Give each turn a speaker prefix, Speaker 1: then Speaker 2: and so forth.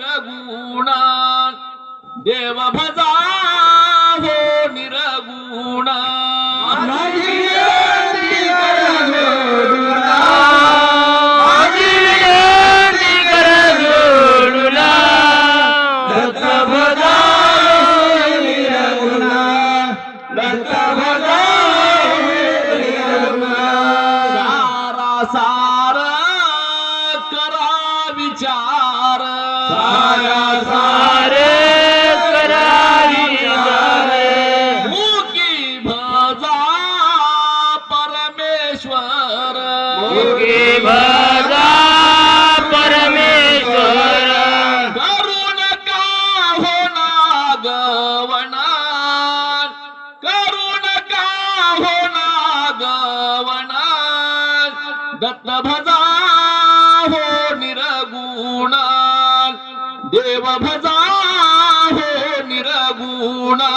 Speaker 1: निरगुणा देव भजा हो निरगुणा सारा करा विचार। होना गवण दत्त भजा हो निरगुण? देव भजा हो निरगुणा.